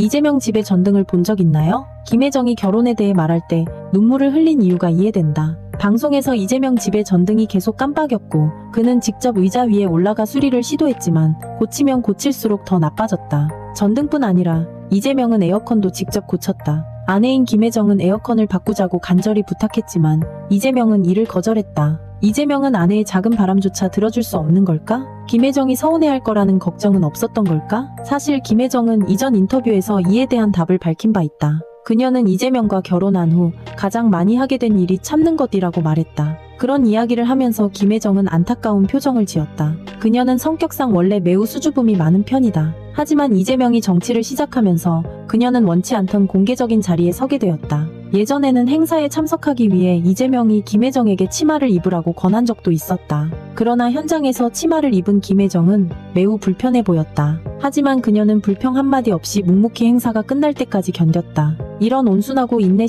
이재명 집의 전등을 본 적 있나요? 김혜정이 결혼에 대해 말할 때 눈물을 흘린 이유가 이해된다. 방송에서 이재명 집의 전등이 계속 깜빡였고 그는 직접 의자 위에 올라가 수리를 시도했지만 고치면 고칠수록 더 나빠졌다. 전등뿐 아니라 이재명은 에어컨도 직접 고쳤다. 아내인 김혜정은 에어컨을 바꾸자고 간절히 부탁했지만 이재명은 이를 거절했다. 이재명은 아내의 작은 바람조차 들어줄 수 없는 걸까? 김혜정이 서운해할 거라는 걱정은 없었던 걸까? 사실 김혜정은 이전 인터뷰에서 이에 대한 답을 밝힌 바 있다. 그녀는 이재명과 결혼한 후 가장 많이 하게 된 일이 참는 것이라고 말했다. 그런 이야기를 하면서 김혜정은 안타까운 표정을 지었다. 그녀는 성격상 원래 매우 수줍음이 많은 편이다. 하지만 이재명이 정치를 시작하면서 그녀는 원치 않던 공개적인 자리에 서게 되었다. 예전에는 행사에 참석하기 위해 이재명이 김혜정에게 치마를 입으라고 권한 적도 있었다. 그러나 현장에서 치마를 입은 김혜정은 매우 불편해 보였다. 하지만 그녀는 불평 한마디 없이 묵묵히 행사가 끝날 때까지 견뎠다. 이런 온순하고 인내